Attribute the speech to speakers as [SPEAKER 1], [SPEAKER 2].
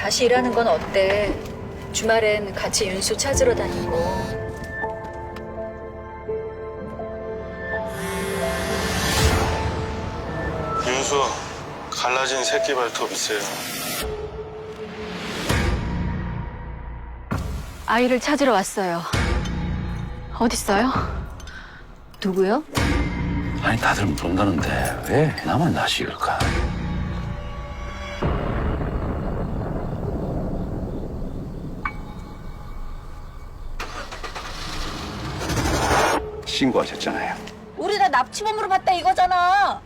[SPEAKER 1] 다시 일하는 건 어때? 주말엔 같이 윤수 찾으러 다니고.
[SPEAKER 2] 윤수 갈라진 새끼 발톱 있어요.
[SPEAKER 3] 아이를 찾으러 왔어요. 어딨어요? 누구요?
[SPEAKER 4] 아니 다들 모른다는데 왜 나만 나식일까?
[SPEAKER 5] 신고하셨잖아요.
[SPEAKER 6] 우리 다 납치범으로 봤다 이거잖아.